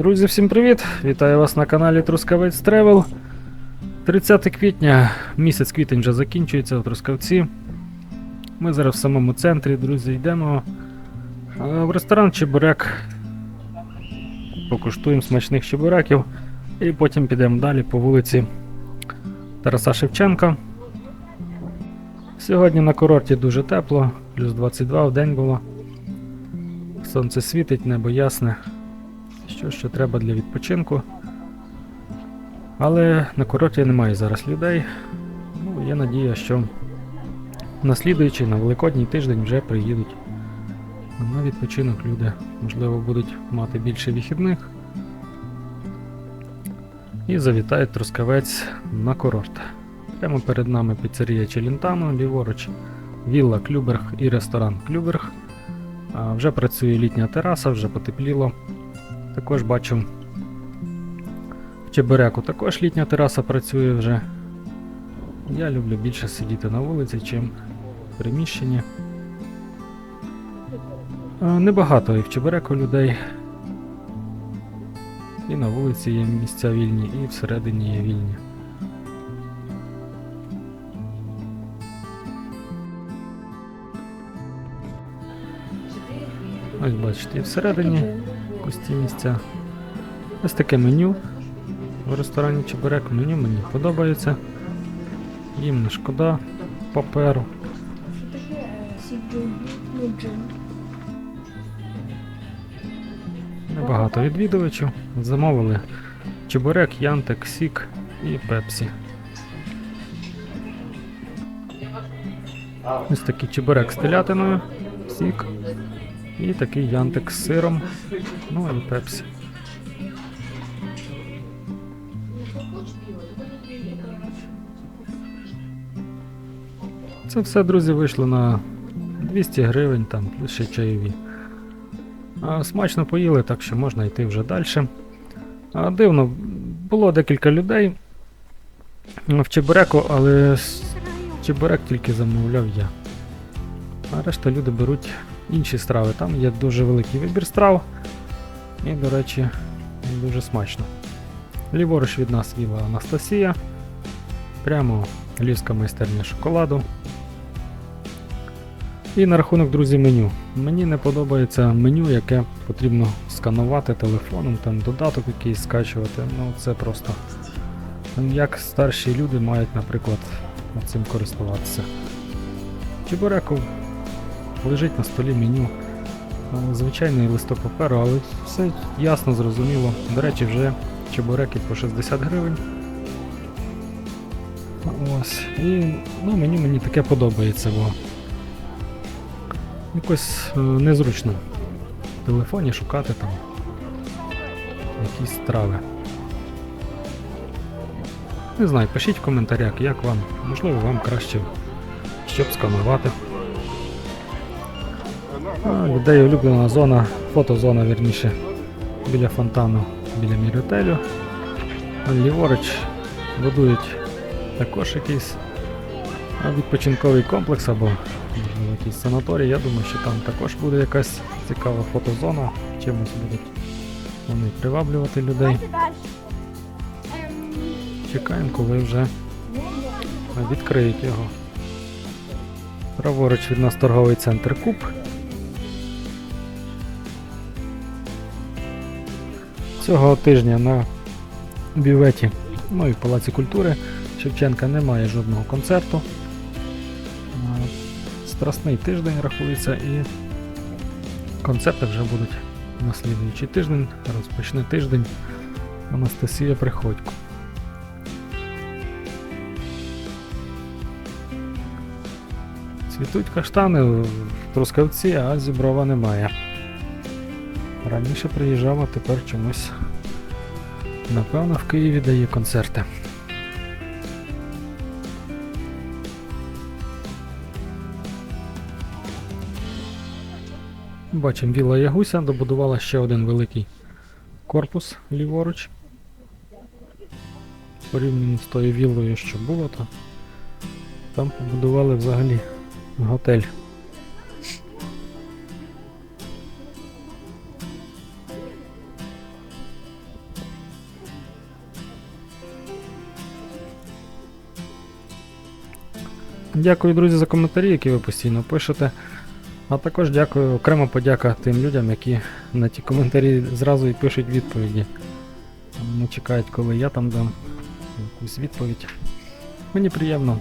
Друзі, всім привіт! Вітаю вас на каналі Трускавець Тревел. 30 квітня, місяць квітень вже закінчується у Трускавці. Ми зараз в самому центрі, друзі, йдемо в ресторан Чебурек. Покуштуємо смачних чебуреків і потім підемо далі по вулиці Тараса Шевченка. Сьогодні на курорті дуже тепло, плюс 22 в день було. Сонце світить, небо ясне. Що ще треба для відпочинку. Але на курорті немає зараз людей. Ну, є надія, що на слідуючий, на Великодній тиждень вже приїдуть на відпочинок люди. Можливо, будуть мати більше вихідних. І завітають Трускавець на курорт. Прямо перед нами піцерія Челінтано, ліворуч, вілла Клюберг і ресторан Клюберг. Вже працює літня тераса, вже потепліло. Також бачу в Чебуряку також літня тераса працює вже. Я люблю більше сидіти на вулиці, чим в приміщенні. Небагато і в Чебуреку людей. І на вулиці є місця вільні, і всередині є вільні. Ось бачите, і всередині пусті місця. Ось таке меню в ресторані Чебурек. Меню мені подобається. Їм не шкода паперу. Небагато відвідувачів. Замовили Чебурек, Янтек, Сік і Пепсі. Ось такий чебурек з телятиною, сік і такий янтик з сиром, ну і пепсі. Це все, друзі, вийшло на 200 гривень, там, ще чайові. А, смачно поїли, так що можна йти вже далі. А, дивно, було декілька людей в Чебуреку, але Чебурек тільки замовляв я. А решта люди беруть інші страви. Там є дуже великий вибір страв. І, до речі, дуже смачно. Ліворуч від нас віла Анастасія. Прямо львівська майстерня шоколаду. І на рахунок, друзі, меню. Мені не подобається меню, яке потрібно сканувати телефоном, там додаток якийсь скачувати. Ну це просто. Як старші люди мають, наприклад, цим користуватися. Чебуреку лежить на столі меню. е, Звичайний листок паперу, але все ясно, зрозуміло. До речі, вже чебуреки по 60 гривень. Ось. І ну, меню мені таке подобається, бо якось е, незручно в телефоні шукати там якісь страви. Не знаю, пишіть в коментарях, як вам. Можливо, вам краще, щоб сканувати. А, людей улюблена зона, фотозона, вірніше, біля фонтану, біля міротелю. Ліворуч будують також якийсь відпочинковий комплекс або можливо, якийсь санаторій. Я думаю, що там також буде якась цікава фотозона, чимось будуть вони приваблювати людей. Чекаємо, коли вже відкриють його. Праворуч від нас торговий центр Куб. Цього тижня на бюветі, ну і в Палаці культури Шевченка немає жодного концерту. Страсний тиждень рахується і концерти вже будуть на слідуючий тиждень. Розпочне тиждень Анастасія Приходько. Цвітуть каштани в Трускавці, а зіброва немає. Раніше приїжджав, а тепер чомусь. Напевно, в Києві дає концерти. Бачимо, Віла Ягуся добудувала ще один великий корпус ліворуч. Порівняно з тою віллою, що було, то там побудували взагалі готель. Дякую, друзі, за коментарі, які ви постійно пишете. А також дякую, окрема подяка тим людям, які на ті коментарі зразу і пишуть відповіді. Не чекають, коли я там дам якусь відповідь. Мені приємно.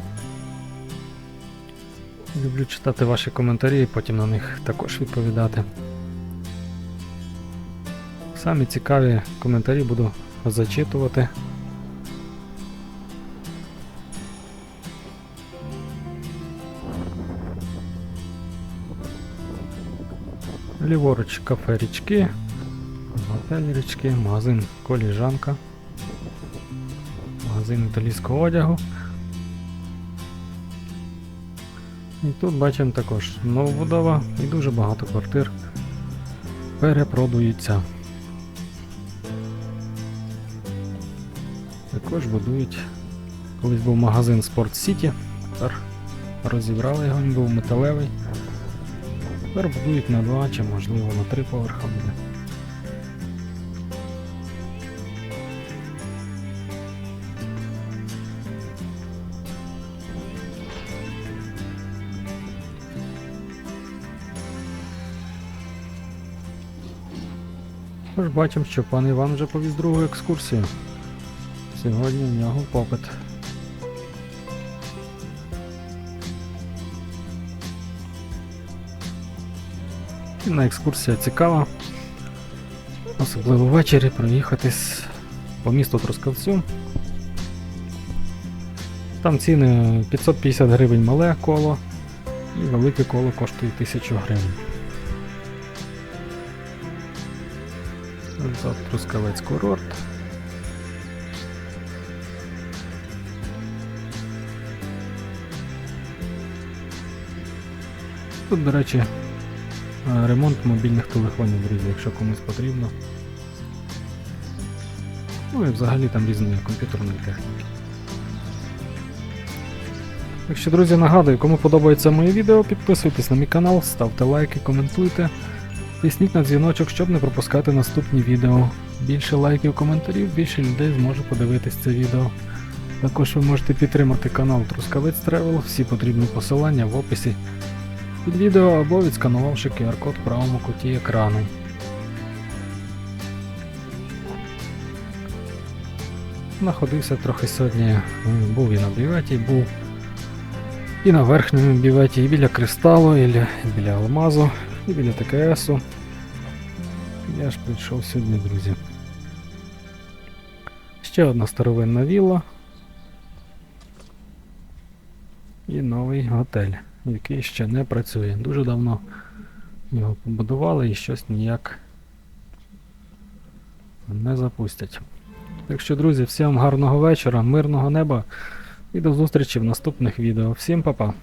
Люблю читати ваші коментарі і потім на них також відповідати. Самі цікаві коментарі буду зачитувати. Ліворуч кафе річки, готель річки, магазин коліжанка, магазин італійського одягу. І тут бачимо також новобудова і дуже багато квартир перепродуються. Також будують. Колись був магазин City, тепер розібрали його, він був металевий. Тепер будують на два чи можливо на три поверха буде. Тож бачимо, що пан Іван вже повіз другу екскурсію. Сьогодні в нього попит. Кінна екскурсія цікава. Особливо ввечері проїхатись по місту Трускавцю. Там ціни 550 гривень мале коло і велике коло коштує 1000 гривень. Це Трускавець курорт. Тут, до речі, ремонт мобільних телефонів, друзі, якщо комусь потрібно. Ну і взагалі там різної комп'ютерної техніки. Так що, друзі, нагадую, кому подобається моє відео, підписуйтесь на мій канал, ставте лайки, коментуйте. Тисніть на дзвіночок, щоб не пропускати наступні відео. Більше лайків, коментарів, більше людей зможе подивитись це відео. Також ви можете підтримати канал Трускавець Travel, всі потрібні посилання в описі під відео або відсканувавши QR-код в правому куті екрану. Находився трохи сьогодні, був і на бюветі, був і на верхньому бюветі, і біля кристалу, і біля алмазу, і біля ТКСу. Я ж прийшов сьогодні, друзі. Ще одна старовинна вілла. І новий готель, який ще не працює. Дуже давно його побудували і щось ніяк не запустять. Так що, друзі, всім гарного вечора, мирного неба і до зустрічі в наступних відео. Всім па-па!